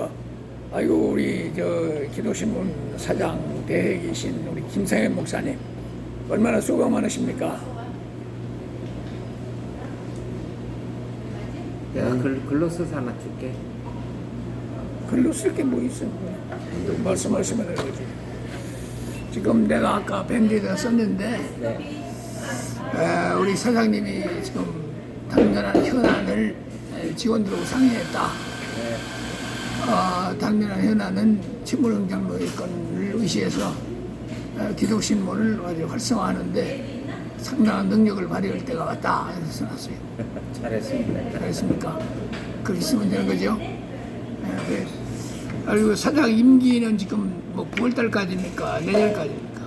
안녕하십니까. 아이고 우리 저 기도신문 사장 대에 계신 우리 김상현 목사님 얼마나 수고가 많으십니까? 내가 글, 글로 써서 하나 줄게. 글로 쓸 게 뭐 있어? 말씀하시면 되지. 지금 내가 아까 밴드에다 썼는데 네. 에, 우리 사장님이 지금 당면한 현안을 에, 직원들하고 상의했다. 네. 어, 당면한 현안은 친물흥장로의 건을 의시해서 어, 기독신문을 아주 활성화하는데 상당한 능력을 발휘할 때가 왔다. 이렇게 써놨어요. 잘했습니다. 알겠습니까? 그렇게 쓰면 되는 거죠. 네, 그래. 그리고 사장 임기는 지금 뭐 9월달까지입니까? 내년까지입니까?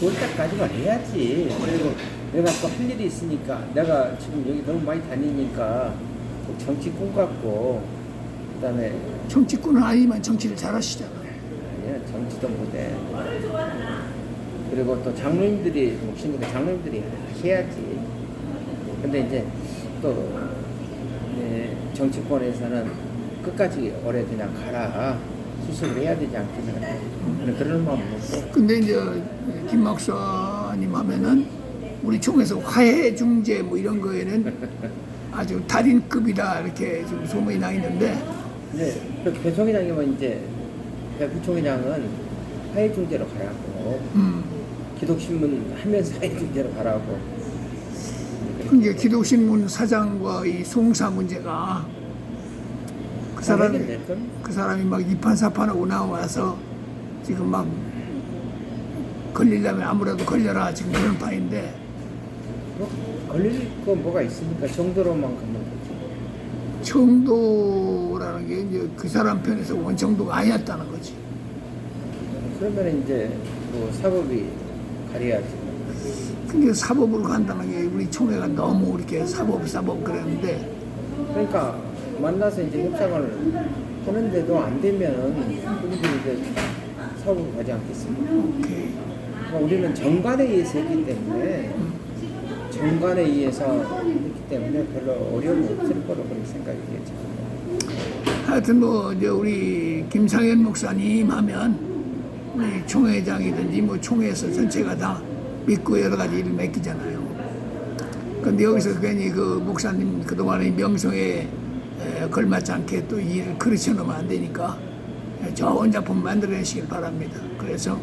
9월달까지만 해야지. 그리고 내가 또 할 일이 있으니까 내가 지금 여기 너무 많이 다니니까 또 정치 꿈 같고 그다음에 정치꾼은 아니지만 정치를 잘하시잖아요. 아니야 정치도 못해. 그리고 또 장로님들이 목신이니까 장로님들이 해야지. 근데 이제 또 네, 정치권에서는 끝까지 오래 그냥 가라. 수습을 해야 되지 않겠나. 그런 그런 마음 먹고. 근데 이제 김 박사님 하면은 우리 총에서 화해 중재 뭐 이런 거에는 아주 달인급이다 이렇게 좀 소문이 나 있는데 이제 그 배총회장이면 이제 배 부총회장은 화해 중재로 가라고 음, 기독신문 하면서 화해 중재로 가라고. 그게 기독신문 사장과 이 송사 문제가 그 사람이? 그 사람이 막 이판사판하고 나와서 지금 막 걸리려면 아무래도 걸려라 지금 그런 판인데. 뭐 걸릴 거 뭐가 있으니까? 정도로만 가면 되지 정도라는 게 이제 그 사람 편에서 원정도가 아니었다는 거지. 그러면 이제 뭐 사법이 가려야지 그게 사법으로 간다는 게 우리 총회가 너무 이렇게 사법 사법 그랬는데 그러니까 만나서 이제 협상을 하는데도 안 되면은 우리들이 이제 사법으로 가지 않겠습니까? 오케이. 그러니까 우리는 정관에 의해서 했기 때문에 정관에 의해서 했기 때문에 별로 어려움이 없을 생각이 되죠. 하여튼 뭐 이제 우리 김상현 목사님 하면 우리 총회장이든지 뭐 총회에서 전체가 다 믿고 여러 가지 일을 맡기잖아요. 근데 여기서 괜히 그 목사님 그동안의 명성에 에, 걸맞지 않게 또이 일을 그르쳐 놓으면 안 되니까 좋은 작품 만들어내시길 바랍니다. 그래서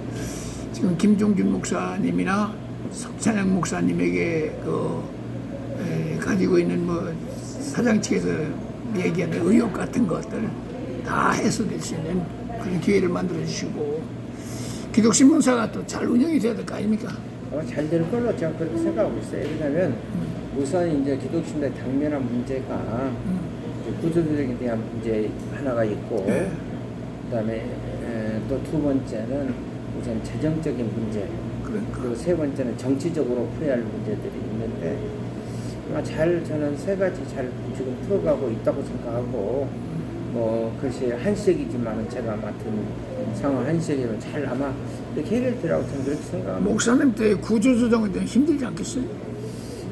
지금 김종준 목사님이나 석찬영 목사님에게 그 에, 가지고 있는 뭐 사장 측에서 얘기하는 의혹 같은 것들 다 해소될 수 있는 그런 기회를 만들어 주시고 기독신문사가 또 잘 운영이 돼야 될 거 아닙니까? 아마 잘 될 걸로 제가 그렇게 생각하고 있어요. 왜냐하면 우선 이제 기독신의 당면한 문제가 이제 구조조정에 대한 문제 하나가 있고 네. 그다음에 또 두 번째는 우선 재정적인 문제 그러니까 그리고 세 번째는 정치적으로 풀어야 할 문제들이 있는데 아마 잘 저는 세 가지 잘 지금 풀어가고 있다고 생각하고 뭐 글쎄 한시적이지만은 제가 맡은 상황 한시적이면 잘 아마 이렇게 해결되라고 저는 그렇게 생각합니다. 목사님 때 구조조정에 대한 힘들지 않겠어요?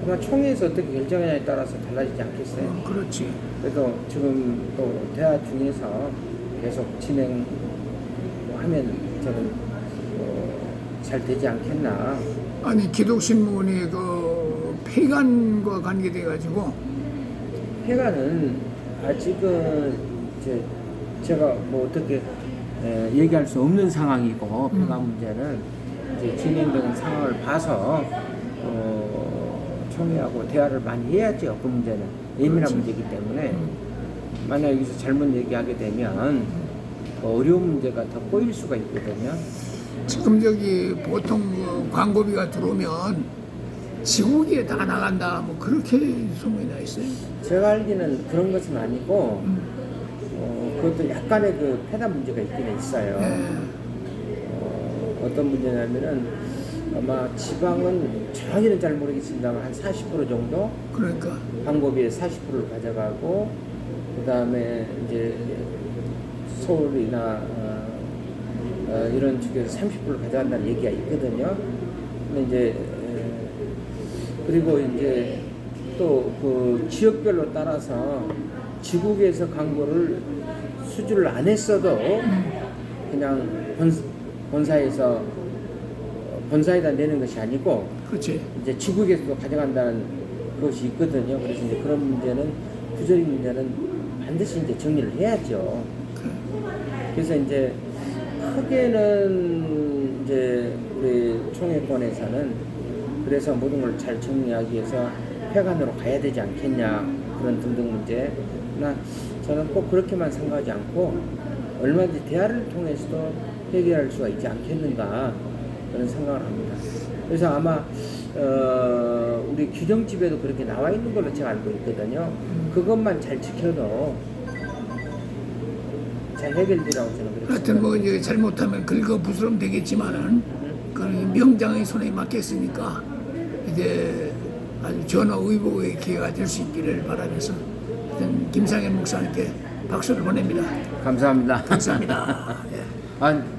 아마 총회에서 어떻게 결정하냐에 따라서 달라지지 않겠어요. 어, 그렇지. 그래도 지금 또 대화 중에서 계속 진행하면 저는 어, 잘 되지 않겠나. 아니 기독신문이 그 폐간과 관계돼 가지고 회가는 아직은 이제 제가 뭐 어떻게 에, 얘기할 수 없는 상황이고 음. 회가 문제는 이제 진행되는 상황을 봐서 어, 총회하고 대화를 많이 해야죠. 그 문제는 예민한 그렇지. 문제이기 때문에 음. 만약 여기서 잘못 얘기하게 되면 더 어려운 문제가 더 꼬일 수가 있거든요. 지금 저기 보통 그 광고비가 들어오면 지국에 다 나간다 뭐 그렇게 소문이 나 있어요. 제가 알기는 그런 것은 아니고 음. 어, 그것도 약간의 그 폐단 문제가 있기는 있어요. 예. 어, 어떤 문제냐면은 아마 지방은 정확히는 잘 모르겠습니다만 한 40% 정도 그러니까 광고비의 40%를 가져가고 그 다음에 이제 서울이나 어, 어, 이런 쪽에서 30%를 가져간다는 얘기가 있거든요. 근데 이제 에, 그리고 이제 또 그 지역별로 따라서 지국에서 광고를 수주를 안 했어도 그냥 본, 본사에서 어, 본사에다 내는 것이 아니고 그렇지. 이제 지국에서도 가져간다는 것이 있거든요. 그래서 이제 그런 문제는 부조리 문제는 반드시 이제 정리를 해야죠. 그래. 그래서 이제 크게는 이제 우리 총회권에서는 그래서 모든 걸 잘 정리하기 위해서 회관으로 가야 되지 않겠냐 그런 등등 문제. 나 저는 꼭 그렇게만 생각하지 않고 얼마든지 대화를 통해서도 해결할 수가 있지 않겠는가 그런 생각을 합니다. 그래서 아마 어, 우리 규정집에도 그렇게 나와 있는 걸로 제가 알고 있거든요. 그것만 잘 지켜도 잘 해결되라고 저는 그렇게 하여튼 뭐 이제 잘못하면 긁어 부스럼 되겠지만은 그 명장의 손에 맡겼으니까 이제 아주 전화 의복의 기회가 될 수 있기를 바라면서 김상현 목사님께 박수를 보냅니다. 감사합니다. 감사합니다. 예. 아,